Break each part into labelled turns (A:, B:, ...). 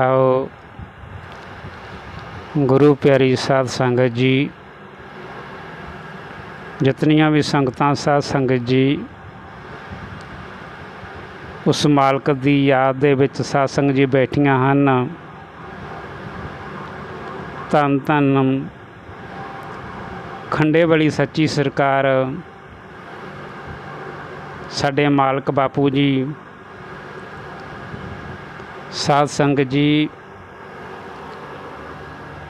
A: ਆਓ ਗੁਰੂ ਪਿਆਰੀ ਸਾਧ ਸੰਗਤ ਜੀ, ਜਿਤਨੀਆਂ ਵੀ ਸੰਗਤਾਂ ਸਾਧ ਸੰਗਤ ਜੀ, ਉਸ ਮਾਲਕ ਦੀ ਯਾਦ ਦੇ ਵਿੱਚ ਸਾਧ ਸੰਗਤ ਜੀ ਬੈਠੀਆਂ ਹਨ। ਧੰਨ ਧੰਨ ਖੰਡੇ ਵਾਲੀ ਸੱਚੀ ਸਰਕਾਰ, ਸਾਡੇ ਮਾਲਕ ਬਾਪੂ ਜੀ ਸਾਧ ਸੰਗਤ ਜੀ,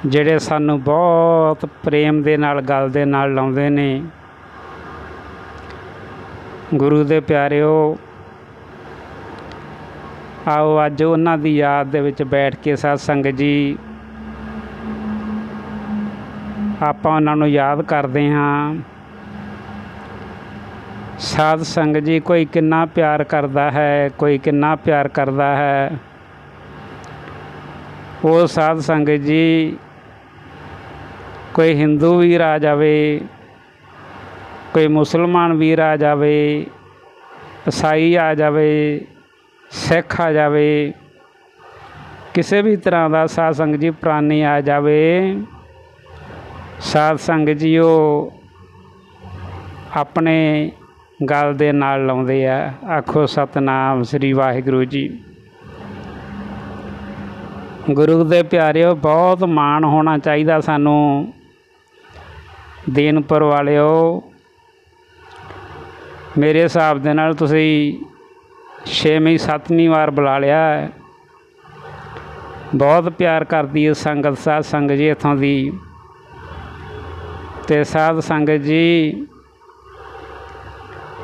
A: ਜਿਹੜੇ ਸਾਨੂੰ ਬਹੁਤ ਪ੍ਰੇਮ ਦੇ ਨਾਲ, ਗੱਲ ਦੇ ਨਾਲ ਲਾਉਂਦੇ ਨੇ। ਗੁਰੂ ਦੇ ਪਿਆਰਿਓ, ਆਓ ਅੱਜ ਉਹਨਾਂ ਦੀ ਯਾਦ ਦੇ ਵਿੱਚ ਬੈਠ ਕੇ ਸਾਧ ਸੰਗਤ ਜੀ, ਆਪਾਂ ਉਹਨਾਂ ਨੂੰ ਯਾਦ ਕਰਦੇ ਹਾਂ। ਸਾਧ ਸੰਗਤ ਜੀ, ਕੋਈ ਕਿੰਨਾ ਪਿਆਰ ਕਰਦਾ ਹੈ, ਕੋਈ ਕਿੰਨਾ ਪਿਆਰ ਕਰਦਾ ਹੈ। ਉਹ ਸਾਧ ਸੰਗਤ ਜੀ, ਕੋਈ ਹਿੰਦੂ ਵੀਰ ਆ ਜਾਵੇ, ਕੋਈ ਮੁਸਲਮਾਨ ਵੀਰ ਆ ਜਾਵੇ, ਈਸਾਈ ਆ ਜਾਵੇ, ਸਿੱਖ ਆ ਜਾਵੇ, ਕਿਸੇ ਵੀ ਤਰ੍ਹਾਂ ਦਾ ਸਾਧ ਸੰਗਤ ਜੀ ਪ੍ਰਾਨੀ ਆ ਜਾਵੇ, ਸਾਧ ਸੰਗਤ ਜੀ ਉਹ ਆਪਣੇ ਗੱਲ ਦੇ ਨਾਲ ਲਾਉਂਦੇ ਆ। ਆਖੋ ਸਤਨਾਮ ਸ੍ਰੀ ਵਾਹਿਗੁਰੂ ਜੀ। ਗੁਰੂ ਦੇ ਪਿਆਰਿਓ, ਬਹੁਤ ਮਾਣ ਹੋਣਾ ਚਾਹੀਦਾ ਸਾਨੂੰ। ਦੀਨਪੁਰ ਵਾਲਿਓ, ਮੇਰੇ ਹਿਸਾਬ ਦੇ ਨਾਲ ਤੁਸੀਂ ਛੇਵੀਂ, ਸੱਤਵੀਂ ਵਾਰ ਬੁਲਾ ਲਿਆ ਬਹੁਤ ਪਿਆਰ ਕਰਦੀ ਹੈ ਸੰਗਤ, ਸਾਧ ਸੰਗਤ ਜੀ ਇੱਥੋਂ ਦੀ। ਤੇ ਸਾਧ ਸੰਗਤ ਜੀ,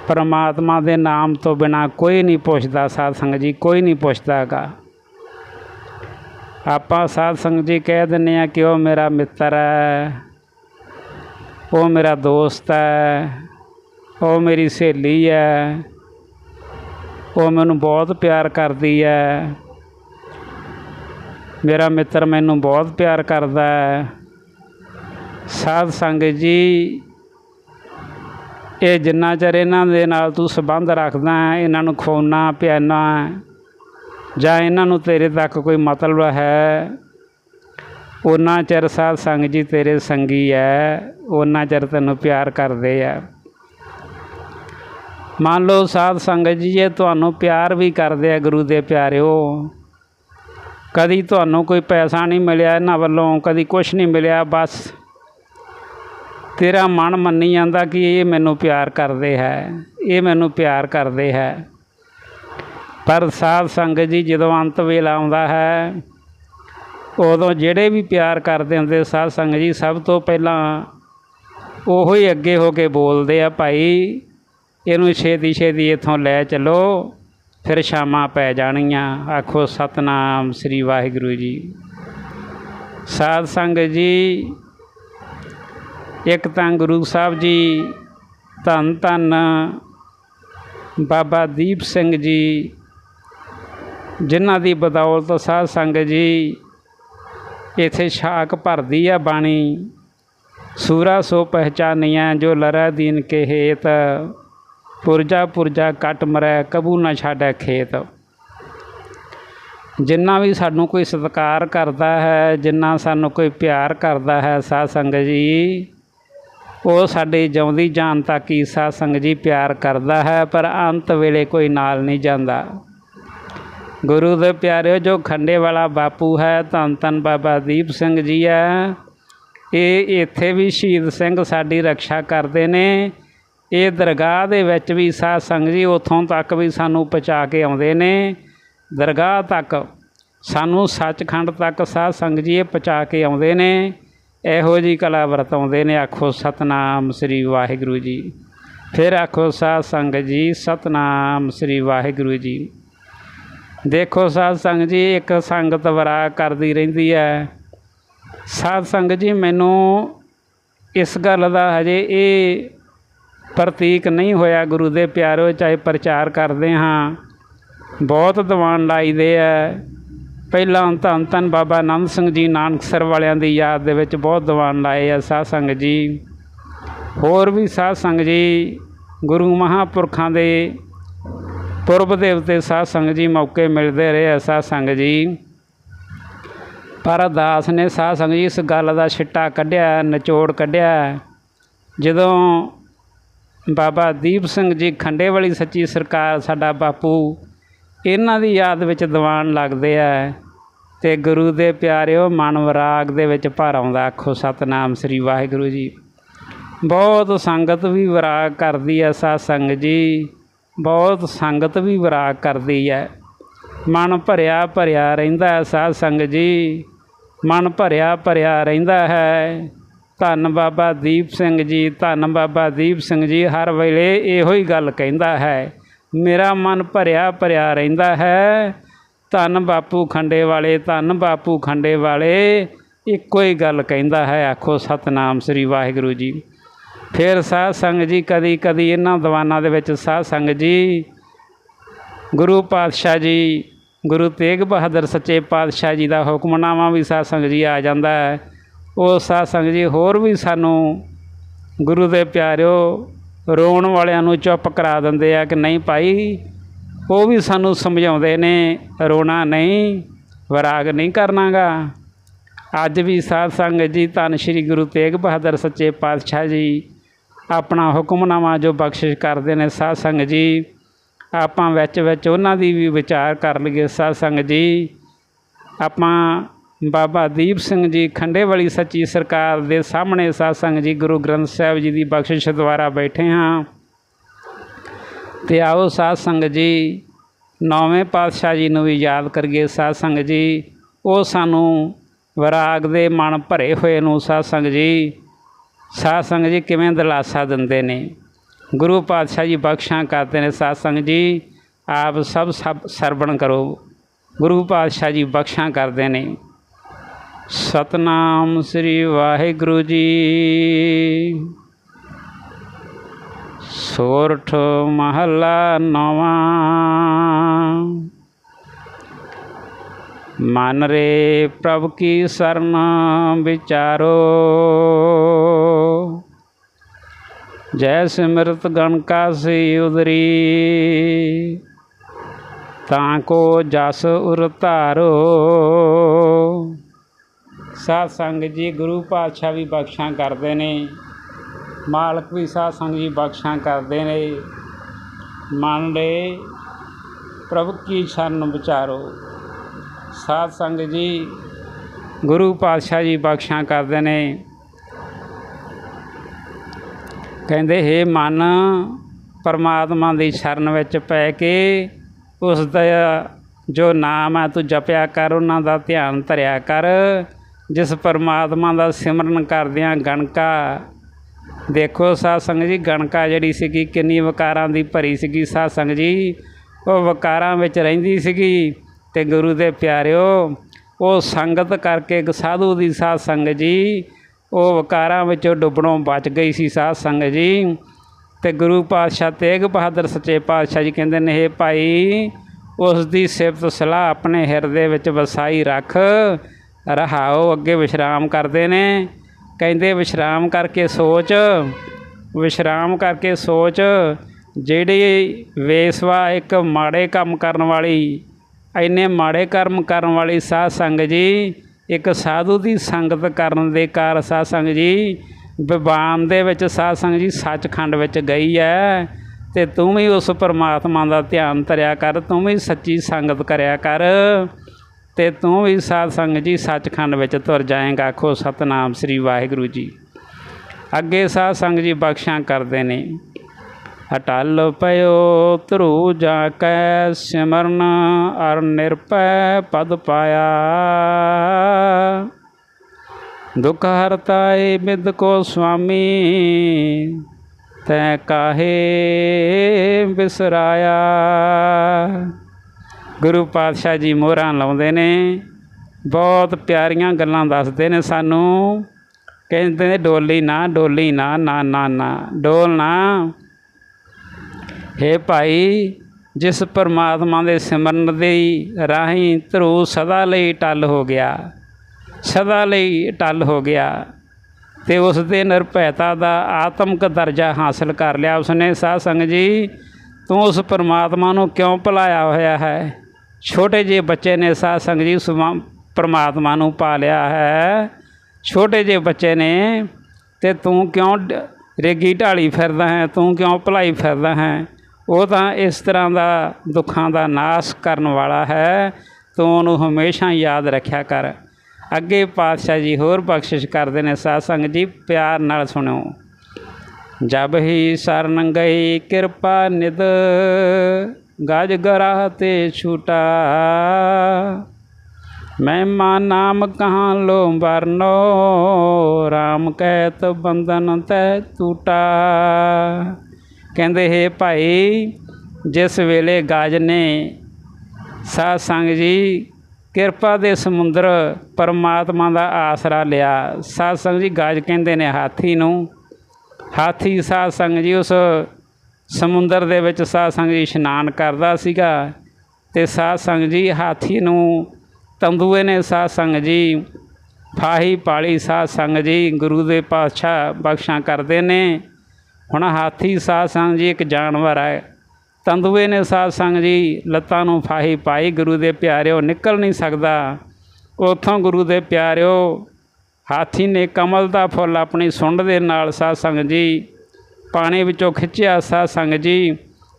A: ਪਰਮਾਤਮਾ ਦੇ ਨਾਮ ਤੋਂ ਬਿਨਾ ਕੋਈ ਨਹੀਂ ਪੁੱਛਦਾ, ਸਾਧ ਸੰਗਤ ਜੀ, ਕੋਈ ਨਹੀਂ ਪੁੱਛਦਾਗਾ ਆਪਾਂ ਸਾਧ ਸੰਗਤ ਜੀ ਕਹਿ ਦਿੰਦੇ ਆ ਕਿ ਉਹ ਮੇਰਾ ਮਿੱਤਰ ਹੈ, ਉਹ ਮੇਰਾ ਦੋਸਤ ਹੈ, ਉਹ ਮੇਰੀ ਸਹੇਲੀ ਹੈ, ਉਹ ਮੈਨੂੰ ਬਹੁਤ ਪਿਆਰ ਕਰਦੀ ਹੈ। ਮੇਰਾ ਮਿੱਤਰ ਮੈਨੂੰ ਬਹੁਤ ਪਿਆਰ ਕਰਦਾ ਹੈ। ਸਾਧ ਸੰਗਤ ਜੀ, ਇਹ ਜਿੰਨਾ ਚਿਰ ਇਹਨਾਂ ਦੇ ਨਾਲ ਤੂੰ ਸੰਬੰਧ ਰੱਖਦਾ ਹੈ, ਇਹਨਾਂ ਨੂੰ ਖਵਾਉਣਾ ਪਿਆਣਾ ਜਾਂ ਇਹਨਾਂ ਨੂੰ ਤੇਰੇ ਤੱਕ ਕੋਈ ਮਤਲਬ ਹੈ? ਉਹਨਾਂ ਚਿਰ ਸਾਧ ਸੰਗਤ ਜੀ ਤੇਰੇ ਸੰਗੀ ਹੈ ਉਹਨਾਂ ਚਿਰ ਤੈਨੂੰ ਪਿਆਰ ਕਰਦੇ ਆ ਮੰਨ ਲਓ ਸਾਧ ਸੰਗਤ ਜੀ ਇਹ ਤੁਹਾਨੂੰ ਪਿਆਰ ਵੀ ਕਰਦੇ ਆ ਗੁਰੂ ਦੇ ਪਿਆਰਿਓ। ਕਦੀ ਤੁਹਾਨੂੰ ਕੋਈ ਪੈਸਾ ਨਹੀਂ ਮਿਲਿਆ ਇਹਨਾਂ ਵੱਲੋਂ, ਕਦੀ ਕੁਝ ਨਹੀਂ ਮਿਲਿਆ, ਬਸ ਤੇਰਾ ਮਨ ਮੰਨੀ ਜਾਂਦਾ ਕਿ ਇਹ ਮੈਨੂੰ ਪਿਆਰ ਕਰਦੇ ਹੈ, ਇਹ ਮੈਨੂੰ ਪਿਆਰ ਕਰਦੇ ਹੈ। ਪਰ ਸਾਧ ਸੰਗਤ ਜੀ, ਜਦੋਂ ਅੰਤ ਵੇਲਾ ਆਉਂਦਾ ਹੈ, ਉਦੋਂ ਜਿਹੜੇ ਵੀ ਪਿਆਰ ਕਰਦੇ ਹੁੰਦੇ ਸਾਧ ਸੰਗਤ ਜੀ, ਸਭ ਤੋਂ ਪਹਿਲਾਂ ਉਹੋ ਹੀ ਅੱਗੇ ਹੋ ਕੇ ਬੋਲਦੇ ਆ, ਭਾਈ, ਇਹਨੂੰ ਛੇਤੀ ਛੇਤੀ ਇੱਥੋਂ ਲੈ ਚੱਲੋ, ਫਿਰ ਸ਼ਾਮਾਂ ਪੈ ਜਾਣੀਆਂ। ਆਖੋ, ਸਤਨਾਮ ਸ੍ਰੀ ਵਾਹਿਗੁਰੂ ਜੀ। ਸਾਧ ਸੰਗਤ ਜੀ, ਇੱਕ ਤਾਂ ਗੁਰੂ ਸਾਹਿਬ ਜੀ, ਧੰਨ ਧੰਨ ਬਾਬਾ ਦੀਪ ਸਿੰਘ ਜੀ ਜਿਨ੍ਹਾਂ ਦੀ ਬਦੌਲਤ ਸਾਧ ਸੰਗਤ ਜੀ ਇਥੇ ਛਾਕ ਭਰਦੀ ਆ ਬਾਣੀ, ਸੂਰਾ ਸੋ ਪਹਿਚਾਨੀਆਂ ਜੋ ਲਰਾ ਦੀਨ ਕੇ ਹੇਤ ਪੁਰਜਾ ਪੁਰਜਾ ਕਟ ਮਰੈ ਕਬੂ ਨਾ ਛਾੜੈ ਖੇਤ। ਜਿੰਨਾ ਵੀ ਸਾਨੂੰ ਕੋਈ ਸਤਿਕਾਰ ਕਰਦਾ ਹੈ, ਜਿੰਨਾ ਸਾਨੂੰ ਕੋਈ ਪਿਆਰ ਕਰਦਾ ਹੈ ਸਾਧ ਸੰਗਤ ਜੀ, ਉਹ ਸਾਡੇ ਜਿਉਂਦੀ ਜਾਨ ਤੱਕ ਹੀ ਸਾਧ ਸੰਗਤ ਜੀ ਪਿਆਰ ਕਰਦਾ ਹੈ, ਪਰ ਅੰਤ ਵੇਲੇ ਕੋਈ ਨਾਲ ਨਹੀਂ ਜਾਂਦਾ। ਗੁਰੂ ਦੇ ਪਿਆਰਿਓ, ਜੋ ਖੰਡੇ ਵਾਲਾ ਬਾਪੂ ਹੈ, ਧੰਨ ਧੰਨ ਬਾਬਾ ਦੀਪ ਸਿੰਘ ਜੀ ਹੈ। ਇਹ ਇੱਥੇ ਵੀ ਸ਼ਹੀਦ ਸਿੰਘ ਸਾਡੀ ਰੱਖਿਆ ਕਰਦੇ ਨੇ। ਇਹ ਦਰਗਾਹ ਦੇ ਵਿੱਚ ਵੀ ਸਾਧ ਸੰਗਤ ਜੀ ਉੱਥੋਂ ਤੱਕ ਵੀ ਸਾਨੂੰ ਪਹੁੰਚਾ ਕੇ ਆਉਂਦੇ ਨੇ। ਦਰਗਾਹ ਤੱਕ, ਸਾਨੂੰ ਸੱਚਖੰਡ ਤੱਕ ਸਾਧ ਸੰਗਤ ਜੀ ਇਹ ਪਹੁੰਚਾ ਕੇ ਆਉਂਦੇ ਨੇ। ਇਹੋ ਜੀ ਕਲਾ ਵਰਤਾਉਂਦੇ ਨੇ। ਆਖੋ, ਸਤਨਾਮ ਸ੍ਰੀ ਵਾਹਿਗੁਰੂ ਜੀ। ਫਿਰ ਆਖੋ, ਸਾਧ ਸੰਗਤ ਜੀ, ਸਤਨਾਮ ਸ੍ਰੀ ਵਾਹਿਗੁਰੂ ਜੀ। ਦੇਖੋ ਸਾਧ ਸੰਗਤ ਜੀ, ਇੱਕ ਸੰਗਤ ਵਰਾ ਕਰਦੀ ਰਹਿੰਦੀ ਹੈ। ਸਾਧ ਸੰਗਤ ਜੀ, ਮੈਨੂੰ ਇਸ ਗੱਲ ਦਾ ਹਜੇ ਇਹ ਪ੍ਰਤੀਕ ਨਹੀਂ ਹੋਇਆ ਗੁਰੂ ਦੇ ਪਿਆਰੋ, ਚਾਹੇ ਪ੍ਰਚਾਰ ਕਰਦੇ ਹਾਂ। ਬਹੁਤ ਦੀਵਾਨ ਲਾਈਦੇ ਆ। ਪਹਿਲਾਂ ਧੰਨ ਧੰਨ ਬਾਬਾ ਆਨੰਦ ਸਿੰਘ ਜੀ ਨਾਨਕਸਰ ਵਾਲਿਆਂ ਦੀ ਯਾਦ ਦੇ ਵਿੱਚ ਬਹੁਤ ਦੀਵਾਨ ਲਾਏ ਆ ਸਾਧ ਸੰਗਤ ਜੀ। ਹੋਰ ਵੀ ਸਾਧ ਸੰਗਤ ਜੀ, ਗੁਰੂ ਮਹਾਂਪੁਰਖਾਂ ਦੇ ਪੁਰਬ ਦੇਵਤੇ ਸਾਧ ਸੰਗਤ ਜੀ ਮੌਕੇ ਮਿਲਦੇ ਰਹੇ ਆ ਸਾਧ ਸੰਗਤ ਜੀ। ਪਰ ਦਾਸ ਨੇ ਸਾਧ ਸੰਗਤ ਜੀ ਇਸ ਗੱਲ ਦਾ ਛਿੱਟਾ ਕੱਢਿਆ, ਨਿਚੋੜ ਕੱਢਿਆ। ਜਦੋਂ ਬਾਬਾ ਦੀਪ ਸਿੰਘ ਜੀ ਖੰਡੇ ਵਾਲੀ ਸੱਚੀ ਸਰਕਾਰ ਸਾਡਾ ਬਾਪੂ, ਇਹਨਾਂ ਦੀ ਯਾਦ ਵਿੱਚ ਦੀਵਾਨ ਲੱਗਦੇ ਆ ਤੇ ਗੁਰੂ ਦੇ ਪਿਆਰਿਓ ਮਨ ਵਿਰਾਗ ਦੇ ਵਿੱਚ ਭਰ ਆਉਂਦਾ, ਆਖੋ ਸਤਨਾਮ ਸ੍ਰੀ ਵਾਹਿਗੁਰੂ ਜੀ। ਬਹੁਤ ਸੰਗਤ ਵੀ ਵਿਰਾਗ ਕਰਦੀ ਹੈ ਸਾਧ ਸੰਗਤ ਜੀ। ਬਹੁਤ ਸੰਗਤ ਵੀ ਵਿਰਾਗ ਕਰਦੀ ਹੈ ਮਨ ਭਰਿਆ ਭਰਿਆ ਰਹਿੰਦਾ ਹੈ ਸਾਧ ਸੰਗਤ ਜੀ। ਮਨ ਭਰਿਆ ਭਰਿਆ ਰਹਿੰਦਾ ਹੈ। ਧੰਨ ਬਾਬਾ ਦੀਪ ਸਿੰਘ ਜੀ, ਧੰਨ ਬਾਬਾ ਦੀਪ ਸਿੰਘ ਜੀ ਹਰ ਵੇਲੇ ਇਹੋ ਹੀ ਗੱਲ ਕਹਿੰਦਾ ਹੈ। ਮੇਰਾ ਮਨ ਭਰਿਆ ਭਰਿਆ ਰਹਿੰਦਾ ਹੈ। ਧੰਨ ਬਾਪੂ ਖੰਡੇ ਵਾਲੇ, ਧੰਨ ਬਾਪੂ ਖੰਡੇ ਵਾਲੇ, ਇੱਕੋ ਹੀ ਗੱਲ ਕਹਿੰਦਾ ਹੈ। ਆਖੋ ਸਤਨਾਮ ਸ੍ਰੀ ਵਾਹਿਗੁਰੂ ਜੀ। ਫਿਰ ਸਾਧ ਸੰਗਤ ਜੀ ਕਦੀ ਕਦੀ ਇਹਨਾਂ ਦੀਵਾਨਾਂ ਦੇ ਵਿੱਚ ਸਾਧ ਸੰਗਤ ਜੀ, ਗੁਰੂ ਪਾਤਸ਼ਾਹ ਜੀ, ਗੁਰੂ ਤੇਗ ਬਹਾਦਰ ਸੱਚੇ ਪਾਤਸ਼ਾਹ ਜੀ ਦਾ ਹੁਕਮਨਾਮਾ ਵੀ ਸਾਧ ਸੰਗਤ ਜੀ ਆ ਜਾਂਦਾ ਹੈ। ਉਹ ਸਾਧ ਸੰਗਤ ਜੀ ਹੋਰ ਵੀ ਸਾਨੂੰ ਗੁਰੂ ਦੇ ਪਿਆਰਿਓ ਰੋਣ ਵਾਲਿਆਂ ਨੂੰ ਚੁੱਪ ਕਰਾ ਦਿੰਦੇ ਆ ਕਿ ਨਹੀਂ ਭਾਈ, ਉਹ ਵੀ ਸਾਨੂੰ ਸਮਝਾਉਂਦੇ ਨੇ, ਰੋਣਾ ਨਹੀਂ, ਵਿਰਾਗ ਨਹੀਂ ਕਰਨਾਗਾ। ਅੱਜ ਵੀ ਸਾਧ ਸੰਗਤ ਜੀ ਧੰਨ ਸ਼੍ਰੀ ਗੁਰੂ ਤੇਗ ਬਹਾਦਰ ਸੱਚੇ ਪਾਤਸ਼ਾਹ ਜੀ ਆਪਣਾ ਹੁਕਮਨਾਮਾ ਜੋ ਬਖਸ਼ਿਸ਼ ਕਰਦੇ ਨੇ ਸਾਧ ਸੰਗਤ ਜੀ, ਆਪਾਂ ਵਿੱਚ ਵਿੱਚ ਉਹਨਾਂ ਦੀ ਵੀ ਵਿਚਾਰ ਕਰ ਲਈਏ ਸਾਧ ਸੰਗਤ ਜੀ। ਆਪਾਂ ਬਾਬਾ ਦੀਪ ਸਿੰਘ ਜੀ ਖੰਡੇ ਵਾਲੀ ਸੱਚੀ ਸਰਕਾਰ ਦੇ ਸਾਹਮਣੇ ਸਾਧ ਸੰਗਤ ਜੀ, ਗੁਰੂ ਗ੍ਰੰਥ ਸਾਹਿਬ ਜੀ ਦੀ ਬਖਸ਼ਿਸ਼ ਦੁਆਰਾ ਬੈਠੇ ਹਾਂ। ਤੇ ਆਓ ਸਾਧ ਸੰਗਤ ਜੀ, ਨੌਵੇਂ ਪਾਤਸ਼ਾਹ ਜੀ ਨੂੰ ਵੀ ਯਾਦ ਕਰੀਏ ਸਾਧ ਸੰਗਤ ਜੀ। ਉਹ ਸਾਨੂੰ ਵਿਰਾਗ ਦੇ ਮਨ ਭਰੇ ਹੋਏ ਨੂੰ ਸਾਧ ਸੰਗਤ ਜੀ। ਸਾਧ ਸੰਗਤ ਜੀ ਕਿਵੇਂ ਦਿਲਾਸਾ ਦਿੰਦੇ ਨੇ? ਗੁਰੂ ਪਾਤਸ਼ਾਹ ਜੀ ਬਖਸ਼ਾਂ ਕਰਦੇ ਨੇ। ਸਾਧ ਸੰਗਤ ਜੀ, ਆਪ ਸਭ ਸਭ ਸਰਵਣ ਕਰੋ। ਗੁਰੂ ਪਾਤਸ਼ਾਹ ਜੀ ਬਖਸ਼ਾਂ ਕਰਦੇ ਨੇ। ਸਤਨਾਮ ਸ੍ਰੀ ਵਾਹਿਗੁਰੂ ਜੀ। ਸੋਰਠ ਮਹੱਲਾ ਨਵਾਂ। ਮਨ ਰੇ ਪ੍ਰਭ ਕੀ ਸਰਨ ਵਿਚਾਰੋ। ਜੈ ਸਿਮਰਤ ਗਣ ਕਾ ਸੇ ਉਦਰੀ। ਤਾਂ ਕੋ ਜਸ ਉਰ ਧਾਰੋ। ਸਾਧ ਸੰਗਤ ਜੀ, ਗੁਰੂ ਪਾਤਸ਼ਾਹ ਵੀ ਬਖਸ਼ਾਂ ਕਰਦੇ ਨੇ। ਮਾਲਕ ਵੀ ਸਾਧ ਸੰਗਤ ਜੀ ਬਖਸ਼ਾਂ ਕਰਦੇ ਨੇ। ਮਨ ਦੇ ਪ੍ਰਭ ਕੀ ਸ਼ਰਨ ਵਿਚਾਰੋ। ਸਾਧ ਸੰਗਤ ਜੀ, ਗੁਰੂ ਪਾਤਸ਼ਾਹ ਜੀ ਬਖਸ਼ਾਂ ਕਰਦੇ ਨੇ। ਕਹਿੰਦੇ, ਹੇ ਮਨ, ਪਰਮਾਤਮਾ ਦੀ ਸ਼ਰਨ ਵਿੱਚ ਪੈ ਕੇ ਉਸ ਦਾ ਜੋ ਨਾਮ ਹੈ, ਤੂੰ ਜਪਿਆ ਕਰ, ਉਹਨਾਂ ਦਾ ਧਿਆਨ ਧਰਿਆ ਕਰ। ਜਿਸ ਪਰਮਾਤਮਾ ਦਾ ਸਿਮਰਨ ਕਰਦਿਆਂ ਗਣਕਾ, ਦੇਖੋ ਸਾਧ ਸੰਗਤ ਜੀ, ਗਣਕਾ ਜਿਹੜੀ ਸੀਗੀ, ਕਿੰਨੀ ਵਕਾਰਾਂ ਦੀ ਭਰੀ ਸੀਗੀ ਸਾਧ ਸੰਗਤ ਜੀ। ਉਹ ਵਕਾਰਾਂ ਵਿੱਚ ਰਹਿੰਦੀ ਸੀਗੀ ਤੇ ਗੁਰੂ ਦੇ ਪਿਆਰਿਓ, ਉਹ ਸੰਗਤ ਕਰਕੇ ਇੱਕ ਸਾਧੂ ਦੀ ਸਾਧ ਸੰਗਤ ਜੀ ਉਹ ਵਕਾਰਾਂ ਵਿੱਚੋਂ ਡੁੱਬਣੋਂ ਬਚ ਗਈ ਸੀ ਸਾਧ ਸੰਗਤ ਜੀ। ਤੇ ਗੁਰੂ ਪਾਤਸ਼ਾਹ ਤੇਗ ਬਹਾਦਰ ਸੱਚੇ ਪਾਤਸ਼ਾਹ ਜੀ ਕਹਿੰਦੇ ਨੇ ਇਹ ਭਾਈ, ਉਸ ਦੀ ਸਿਫਤ ਸਲਾਹ ਆਪਣੇ ਹਿਰਦੇ ਵਿੱਚ ਵਸਾਈ ਰੱਖ। ਰਹਾਓ, ਅੱਗੇ ਵਿਸ਼ਰਾਮ ਕਰਦੇ ਨੇ। ਕਹਿੰਦੇ, ਵਿਸ਼ਰਾਮ ਕਰਕੇ ਸੋਚ, ਵਿਸ਼ਰਾਮ ਕਰਕੇ ਸੋਚ। ਜਿਹੜੀ ਵੇਸਵਾ ਇੱਕ ਮਾੜੇ ਕੰਮ ਕਰਨ ਵਾਲੀ, ਇੰਨੇ ਮਾੜੇ ਕਰਮ ਕਰਨ ਵਾਲੀ ਸਾਧ ਸੰਗਤ ਜੀ ਇੱਕ ਸਾਧੂ ਦੀ ਸੰਗਤ ਕਰਨ ਦੇ ਕਾਰ ਸਾਧ ਸੰਗਤ ਜੀ, ਵਿਵਾਨ ਦੇ ਵਿੱਚ ਸਾਧ ਸੰਗਤ ਜੀ ਸੱਚਖੰਡ ਵਿੱਚ ਗਈ ਹੈ ਤੇ ਤੂੰ ਵੀ ਉਸ ਪਰਮਾਤਮਾ ਦਾ ਧਿਆਨ ਧਰਿਆ ਕਰ, ਤੂੰ ਵੀ ਸੱਚੀ ਸੰਗਤ ਕਰਿਆ ਕਰ ਤੇ ਤੂੰ ਵੀ ਸਾਧ ਸੰਗਤ ਜੀ ਸੱਚਖੰਡ ਵਿੱਚ ਤੁਰ ਜਾਏਗਾ। ਆਖੋ ਸਤਨਾਮ ਸ੍ਰੀ ਵਾਹਿਗੁਰੂ ਜੀ। ਅੱਗੇ ਸਾਧ ਸੰਗਤ ਜੀ ਬਖਸ਼ਾਂ ਕਰਦੇ ਨੇ। ਅਟਲ ਪਇਓ, ਧਰੂ ਜਾ ਕੈ ਸਿਮਰਨ, ਅਰ ਨਿਰਪੈ ਪਦ ਪਾਇਆ। ਦੁਖ ਹਰਤਾਏ ਬਿਦ ਕੋ ਸੁਆਮੀ, ਤੈ ਕਾਹੇ ਬਿਸਰਾਇਆ। ਗੁਰੂ ਪਾਤਸ਼ਾਹ ਜੀ ਮੋਹਰਾਂ ਲਾਉਂਦੇ ਨੇ, ਬਹੁਤ ਪਿਆਰੀਆਂ ਗੱਲਾਂ ਦੱਸਦੇ ਨੇ ਸਾਨੂੰ। ਕਹਿੰਦੇ ਨੇ, ਡੋਲੀ ਨਾ ਡੋਲੀ ਨਾ ਨਾ ਨਾ ਨਾ, ਡੋਲ ਨਾ। ਹੇ ਭਾਈ, ਜਿਸ ਪਰਮਾਤਮਾ ਦੇ ਸਿਮਰਨ ਦੇ ਰਾਹੀਂ ਧਰੂ ਸਦਾ ਲਈ ਟਲ ਹੋ ਗਿਆ, ਸਦਾ ਲਈ ਟਲ ਹੋ ਗਿਆ, ਤੇ ਉਸ ਦੇ ਨਿਰਭੈਤਾ ਦਾ ਆਤਮਿਕ ਦਰਜਾ ਹਾਸਲ ਕਰ ਲਿਆ ਉਸਨੇ। ਸਾਧ ਸੰਗਤ ਜੀ, ਤੂੰ ਉਸ ਪਰਮਾਤਮਾ ਨੂੰ ਕਿਉਂ ਭੁਲਾਇਆ ਹੋਇਆ ਹੈ? ਛੋਟੇ ਜਿਹੇ ਬੱਚੇ ਨੇ ਸਾਧ ਸੰਗਤ ਜੀ, ਉਸ ਪ੍ਰਮਾਤਮਾ ਨੂੰ ਪਾ ਲਿਆ ਹੈ। ਛੋਟੇ ਜਿਹੇ ਬੱਚੇ ਨੇ, ਤੇ ਤੂੰ ਕਿਉਂ ਡ- ਰੇਗੀ ਢਾਲੀ ਫਿਰਦਾ ਹੈ? ਤੂੰ ਕਿਉਂ ਭਲਾਈ ਫਿਰਦਾ ਹੈ? ਉਹ ਤਾਂ ਇਸ ਤਰ੍ਹਾਂ ਦਾ ਦੁੱਖਾਂ ਦਾ ਨਾਸ਼ ਕਰਨ ਵਾਲਾ ਹੈ। ਤੂੰ ਉਹਨੂੰ ਹਮੇਸ਼ਾ ਯਾਦ ਰੱਖਿਆ ਕਰ। ਅੱਗੇ ਪਾਤਸ਼ਾਹ ਜੀ ਹੋਰ ਬਖਸ਼ਿਸ਼ ਕਰਦੇ ਨੇ। ਸਾਧ ਸੰਗਤ ਜੀ, ਪਿਆਰ ਨਾਲ ਸੁਣਿਓ। ਜਬ ਹੀ ਸਰਨ ਗਈ ਕਿਰਪਾ ਨਿਦ ਗਜ ਗਰਾਹ ਤੇ ਛੂਟਾ। ਮਹਿਮਾ ਨਾਮ ਕਹਾਂ ਲੋ ਵਰਨੋ RAM ਕਹਿਤ ਬੰਧਨ ਤੈ ਟੂਟਾ ਕਹਿੰਦੇ, ਹੈ ਭਾਈ, ਜਿਸ ਵੇਲੇ ਗਾਜ ਨੇ ਸਾਧ ਸੰਗ ਜੀ ਕਿਰਪਾ ਦੇ ਸਮੁੰਦਰ ਪਰਮਾਤਮਾ ਦਾ ਆਸਰਾ ਲਿਆ, ਸਾਧ ਸੰਗ ਜੀ ਗਾਜ ਕਹਿੰਦੇ ਨੇ ਹਾਥੀ ਨੂੰ। ਹਾਥੀ ਸਾਧ ਸੰਗ ਜੀ ਉਸ ਸਮੁੰਦਰ ਦੇ ਵਿੱਚ ਸਾਧ ਸੰਗ ਜੀ ਇਸ਼ਨਾਨ ਕਰਦਾ ਸੀਗਾ ਤੇ ਸਾਧ ਸੰਗ ਜੀ ਹਾਥੀ ਨੂੰ ਤੰਦੂਏ ਨੇ ਸਾਧ ਸੰਗ ਜੀ ਫਾਹੀ ਪਾਲੀ, ਸਾਧ ਸੰਗ ਜੀ ਗੁਰੂ ਦੇ ਪਾਤਸ਼ਾਹ ਬਖਸ਼ਾਂ ਕਰਦੇ ਨੇ। ਹੁਣ ਹਾਥੀ ਸਾਧ ਸੰਗ ਜੀ ਇੱਕ ਜਾਨਵਰ ਹੈ। ਤੰਦੂਏ ਨੇ ਸਾਧ ਸੰਗ ਜੀ ਲੱਤਾਂ ਨੂੰ ਫਾਹੀ ਪਾਈ। ਗੁਰੂ ਦੇ ਪਿਆਰਿਓ ਨਿਕਲ ਨਹੀਂ ਸਕਦਾ। ਉਥੋਂ ਗੁਰੂ ਦੇ ਪਿਆਰਿਓ ਹਾਥੀ ਨੇ ਕਮਲ ਦਾ ਫੁੱਲ ਆਪਣੀ ਸੁੰਡ ਦੇ ਨਾਲ ਸਾਧ ਸੰਗ ਜੀ ਪਾਣੀ ਵਿੱਚੋਂ ਖਿੱਚਿਆ। ਸਾਧ ਸੰਗ ਜੀ